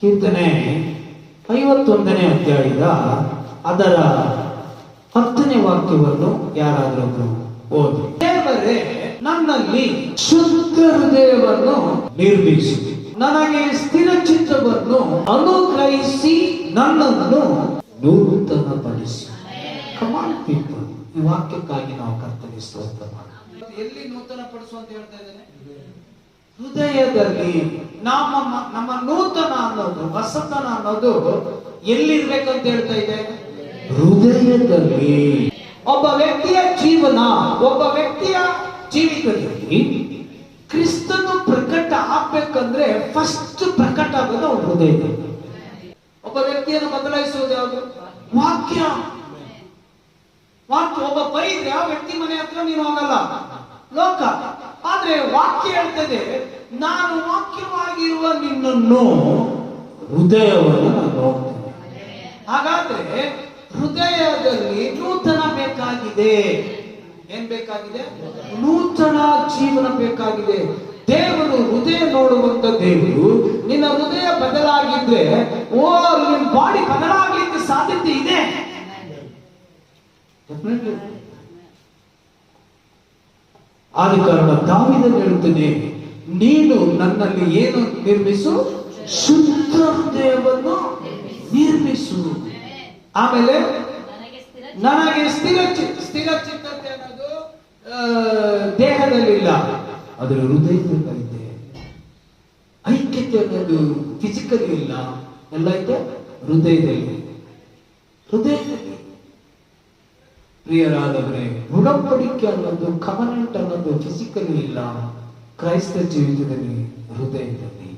ಕೀರ್ತನೆ ಐವತ್ತೊಂದನೇ ಅಧ್ಯಾಯದ ಅದರ ಹತ್ತನೇ ವಾಕ್ಯವನ್ನು ಯಾರಾದರೂ ಓದಿ. ದೇವರೇ, ನನ್ನಲ್ಲಿ ಶುದ್ಧ ಹೃದಯವನ್ನು ನಿರ್ಮಿಸಿ. ನನಗೆ ಸ್ಥಿರ ಚಿತ್ತವನ್ನು ಅನುಗ್ರಹಿಸಿ ನನ್ನನ್ನು ನೂತನಪಡಿಸಿ. ಕಮಾಂಡ್ ಪೀಪಲ್ ಈ ವಾಕ್ಯಕ್ಕಾಗಿ ನಾವು ಕರ್ತವ್ಯ ಸ್ತೋತ್ರ ಮಾಡೋಣ. ಎಲ್ಲಿ ನೂತನ ಪಡಿಸು ಅಂತ ಹೇಳ್ತಾ ಇದ್ದೇನೆ? ಹೃದಯದಲ್ಲಿ. ನಮ್ಮ ನಮ್ಮ ನೂತನ ಅನ್ನೋದು ಹೊಸತನ ಅನ್ನೋದು ಎಲ್ಲಿರ್ಬೇಕಂತ ಹೇಳ್ತಾ ಇದೆ? ಹೃದಯದಲ್ಲಿ. ಒಬ್ಬ ವ್ಯಕ್ತಿಯ ಜೀವನ ಒಬ್ಬ ವ್ಯಕ್ತಿಯ ಜೀವಿತದಲ್ಲಿ ಕ್ರಿಸ್ತನು ಪ್ರಕಟ ಆಗ್ಬೇಕಂದ್ರೆ ಫಸ್ಟ್ ಪ್ರಕಟ ಆಗೋದು ಅವನ ಹೃದಯದಲ್ಲಿ. ಒಬ್ಬ ವ್ಯಕ್ತಿಯನ್ನು ಬದಲಾಯಿಸುವುದು ಯಾವುದು? ವಾಕ್ಯ. ವಾಕ್ಯ ಒಬ್ಬ ಬೈದ್ರೆ ಆ ವ್ಯಕ್ತಿ ಮನೆ ಹತ್ರ ನೀನು ಹೋಗಲ್ಲ. ಲೋಕ. ಆದ್ರೆ ವಾಕ್ಯ ಹೇಳ್ತದೆ ನಾನು ವಾಕ್ಯವಾಗಿರುವ ನಿನ್ನನ್ನು ಹೃದಯವನ್ನು ನಾನು ನೋಡ್ತೇನೆ. ಹಾಗಾದ್ರೆ ಹೃದಯದಲ್ಲಿ ನೂತನ ಬೇಕಾಗಿದೆ. ಏನ್ ಬೇಕಾಗಿದೆ? ನೂತನ ಜೀವನ ಬೇಕಾಗಿದೆ. ದೇವರು ಹೃದಯ ನೋಡುವಂತ ದೇವರು ನಿನ್ನ ಹೃದಯ ಬದಲಾಗಿದ್ರೆ, ಓ ನಿಮ್ ಬಾಡಿ ಬದಲಾಗ್ಲಿಕ್ಕೆ ಸಾಧ್ಯತೆ ಇದೆ. ಆದ ಕಾರಣ ದಾವಿದನು ಹೇಳುತ್ತೇನೆ ನೀನು ನನ್ನಲ್ಲಿ ಏನು ನಿರ್ಮಿಸು? ಶುದ್ಧ ಹೃದಯವನ್ನು ನಿರ್ಮಿಸು. ಆಮೇಲೆ ನನಗೆ ಸ್ಥಿರ ಸ್ಥಿರ ಚಿತ್ತತೆ ಅನ್ನೋದು ದೇಹದಲ್ಲಿಲ್ಲ. ಅದರ ಹೃದಯದಲ್ಲಿದೆ. ಐಕ್ಯತೆ ಅನ್ನೋದು ಫಿಸಿಕಲ್ ಇಲ್ಲ. ಎಲ್ಲ ಇದೆ? ಹೃದಯದಲ್ಲಿ. ಹೃದಯದಲ್ಲಿ. ಪ್ರಿಯರಾದವರೇ, ಗುಣಪಡಿಕೆ ಅನ್ನೋದು ಕಮನೆಂಟ್ ಅನ್ನೋದು ಫಿಸಿಕಲಿ ಇಲ್ಲ. ಕ್ರೈಸ್ತ ಜೀವಿತದಲ್ಲಿ ಹೃದಯದಲ್ಲಿ